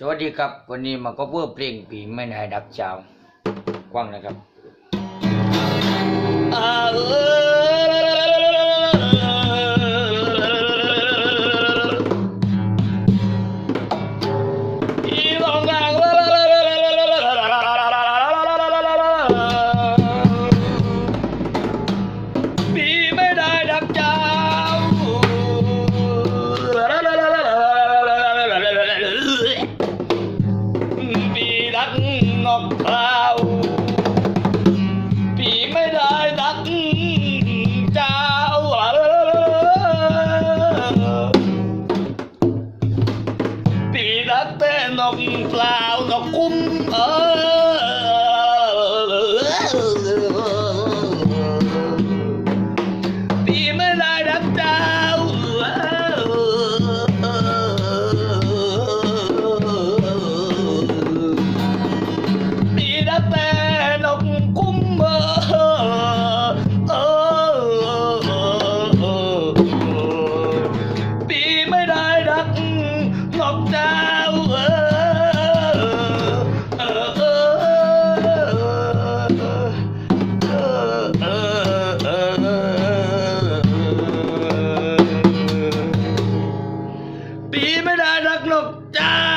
สวัสดีครับ วันนี้มาก็เพื่อเพลงปีไม่นายดักเจ้ากว้างนะครับ กนกคราปีไม่ได้ดักเจ้าปีดักแต่นกเปล่านกคุ้มเออ ของเจ้าเออปีไม่ได้รักนกเจ้า